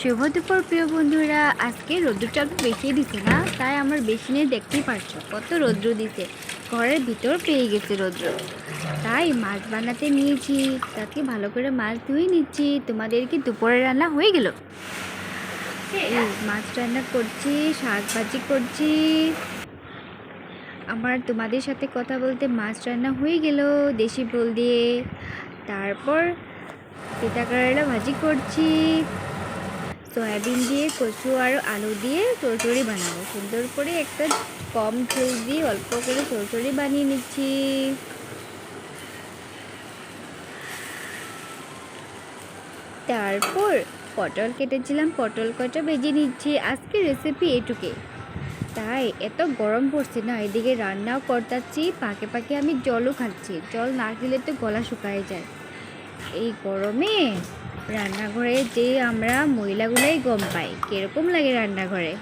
শুভ দুপুর, প্রিয় বন্ধুরা। আজকে রোদ্রটা একটু বেশি দিছে না, তাই আমার বেশি নিয়ে দেখতেই পারছ। কত রৌদ্র দিছে। ঘরের ভিতর পেয়ে গেছে রৌদ্র তাই মাছ বানাতে নিয়েছি, তাকে ভালো করে মাছ ধুয়ে নিচ্ছি। তোমাদের কি দুপুরে রান্না হয়ে গেল? মাছ রান্না করছি, শাক ভাজি করছি। আমার তোমাদের সাথে কথা বলতে মাছ রান্না হয়ে গেল, দেশি পোল দিয়ে। তারপর কারেলা ভাজি করছি। সয়াবিন দিয়ে, কচু আর আলু দিয়ে চড়চড়ি বানাবো। সুন্দর করে একটা কম ঝোল দিয়ে অল্প করে চড়চড়ি বানিয়ে নিচ্ছি। তারপর পটল কেটেছিলাম, পটল কটা ভেজে নিচ্ছি। আজকে রেসিপি এটুকে। তাই এত গরম পড়ছে না, এদিকে রান্নাও করতাচ্ছি, পাকে পাকে আমি জলও খাচ্ছি। জল না খেলে তো গলা শুকায় যায়। এই গরমে রান্নাঘরে যে আমরা মহিলাগুলাই গম পাই কীরকম লাগে রান্নাঘরে?